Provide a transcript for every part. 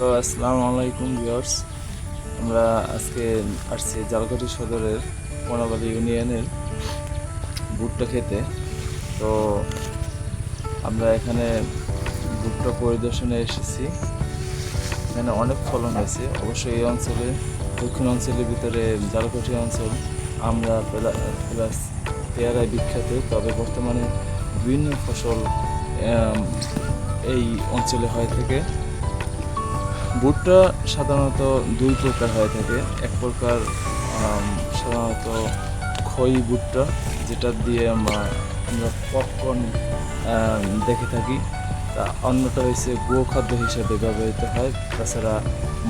তো আসসালামু আলাইকুম ভিউয়ার্স। আমরা আজকে আসছি জালকাঠি সদরের কোনাবাড়ি ইউনিয়নের ভুট্টা খেতে। তো আমরা এখানে ভুট্টা পরিদর্শনে এসেছি। এখানে অনেক ফলন হয়েছে। অবশ্যই এই অঞ্চলে, দক্ষিণ অঞ্চলের ভিতরে জালকাঠি অঞ্চল আমরা প্লাস পেয়ারায় বিখ্যাত। তবে বর্তমানে বিভিন্ন ফসল এই অঞ্চলে হয়ে থাকে। ভুট্টা সাধারণত দুই প্রকার হয়ে থাকে। এক প্রকার সাধারণত খই ভুট্টা যেটা দিয়ে আমরা আমরা পপকর্ন দেখে থাকি। তা অন্যটা হয়েছে গো খাদ্য হিসেবে ব্যবহৃত হয়। তাছাড়া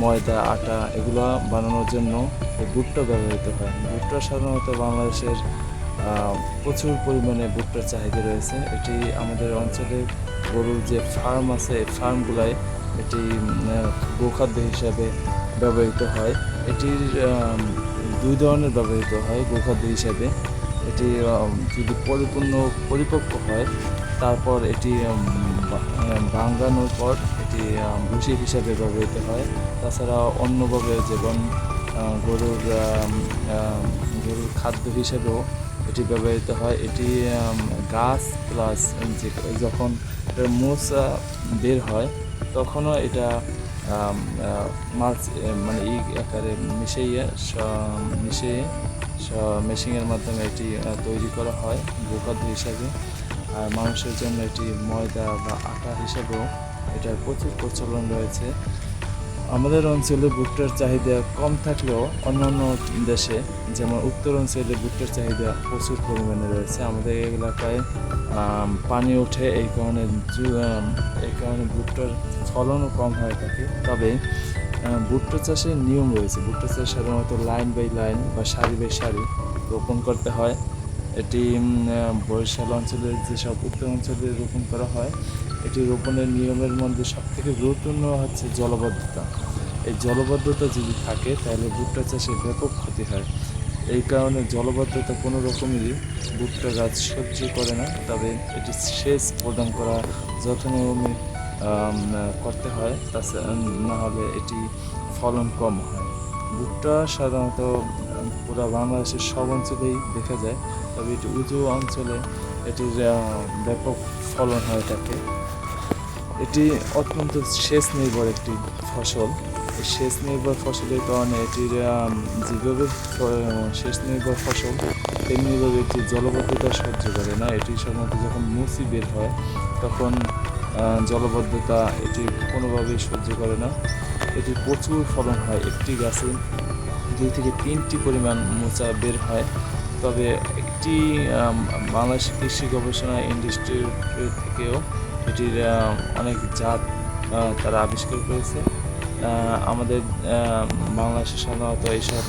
ময়দা, আটা এগুলো বানানোর জন্য এই ব্যবহৃত হয়। ভুট্টা সাধারণত বাংলাদেশের প্রচুর পরিমাণে ভুট্টার চাহিদা রয়েছে। এটি আমাদের অঞ্চলে গরুর যে ফার্ম আছে, এই ফার্মগুলায় এটি গোখাদ্য হিসাবে ব্যবহৃত হয়। এটির দুই ধরনের ব্যবহৃত হয় গোখাদ্য হিসাবে। এটি যদি পরিপূর্ণ, পরিপক্ক হয়, তারপর এটি ভাঙানোর পর এটি ভুসি হিসাবে ব্যবহৃত হয়। তাছাড়া অন্যভাবে যেমন গরুর গরুর খাদ্য হিসেবেও এটি ব্যবহৃত হয়। এটি গাছ প্লাস যখন মোচ বের হয় তখনও এটা মাছ মানে ই আকারে মিশিয়ে স- মিশিয়ে মেশিনের মাধ্যমে এটি তৈরি করা হয় গোখাদ্য হিসাবে। আর মানুষের জন্য এটি ময়দা বা আটা হিসাবেও এটার প্রচুর প্রচলন রয়েছে। আমাদের অঞ্চলে ভুট্টার চাহিদা কম থাকলেও অন্যান্য দেশে যেমন উত্তর অঞ্চলে ভুট্টার চাহিদা প্রচুর পরিমাণে রয়েছে। আমাদের এলাকায় পানি ওঠে এই কারণে এই কারণে ভুট্টার ফলনও কম হয়ে থাকে। তবে ভুট্টা চাষের নিয়ম রয়েছে। ভুট্টা চাষ সাধারণত লাইন বাই লাইন বা সারি বাই সারি রোপণ করতে হয়। এটি বরিশাল অঞ্চলের যেসব উত্তর অঞ্চলে রোপণ করা হয় এটি রোপণের নিয়মের মধ্যে সবথেকে গুরুত্বপূর্ণ হচ্ছে জলবদ্ধতা। এই জলবদ্ধতা যদি থাকে তাহলে ভুট্টা চাষে ব্যাপক ক্ষতি হয়। এই কারণে জলবদ্ধতা কোনো রকমেরই ভুট্টা গাছ সহ্য করে না তবে এটি সেচ প্রদান করা যত্নমে আম, করতে হয় তাছাড়া না হলে এটি ফলন কম হয়। ভুট্টা সাধারণত পুরো বাংলাদেশের সব অঞ্চলেই দেখা যায় তবে এটি উঁচু অঞ্চলে এটির ব্যাপক ফলন হয়ে থাকে এটি অত্যন্ত সেচ নির্ভর একটি ফসল। সেচ নির্ভর ফসলের কারণে এটির যেভাবে সেচ নির্ভর ফসল তেমনিভাবে এটি জলবদ্ধতা সহ্য করে না। এটি সাধারণত যখন মুসি বের হয়, তখন জলবদ্ধতা এটি কোনোভাবেই সহ্য করে না। এটি প্রচুর ফলন হয় একটি গাছে। দুই থেকে তিনটি পরিমাণ মোচা বের হয়। তবে একটি বাংলাদেশ কৃষি গবেষণা ইন্ডাস্ট্রি থেকেও এটির অনেক জাত তারা আবিষ্কার করেছে। আমাদের বাংলাদেশে সাধারণত এইসব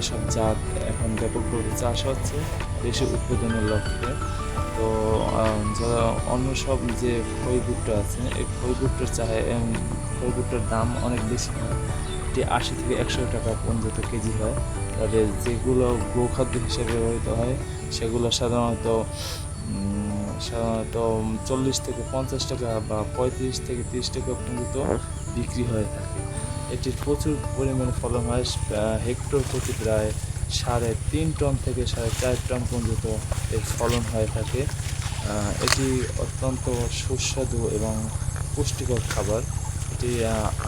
এসব জাত এখন ব্যাপকভাবে চাষ হচ্ছে দেশে উৎপাদনের লক্ষ্যে। তো যারা অন্য সব যে খই ভুট্টা আছে এই খই ভুট্টার চাহে উম, দাম অনেক বেশি হয়। এটি আশি থেকে একশো টাকা পর্যন্ত কেজি হয়। তবে যেগুলো গোখাদ্য হিসেবে ব্যবহৃত হয় সেগুলো সাধারণত সাধারণত চল্লিশ থেকে পঞ্চাশ টাকা বা পঁয়ত্রিশ থেকে তিরিশ টাকা পর্যন্ত বিক্রি হয়ে থাকে। এটির প্রচুর পরিমাণে ফলন হয় হেক্টর প্রতি প্রায় সাড়ে তিন টন থেকে সাড়ে চার টন পর্যন্ত এর ফলন হয়ে থাকে। এটি অত্যন্ত সুস্বাদু এবং পুষ্টিকর খাবার। এটি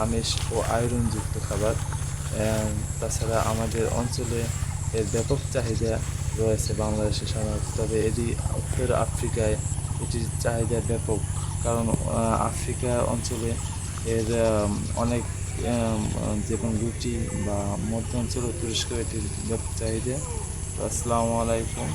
আমিষ ও আয়রনযুক্ত খাবার। তাছাড়া আমাদের অঞ্চলে এর ব্যাপক চাহিদা রয়েছে বাংলাদেশে সাধারণত। তবে এটি উত্তর আফ্রিকায় এটি চাহিদা ব্যাপক, কারণ আফ্রিকা অঞ্চলে এর অনেক যেমন রুটি বা মধ্য অঞ্চলে তুরস্ক এটির ব্যাপক চাহিদা। আসসালামু আলাইকুম।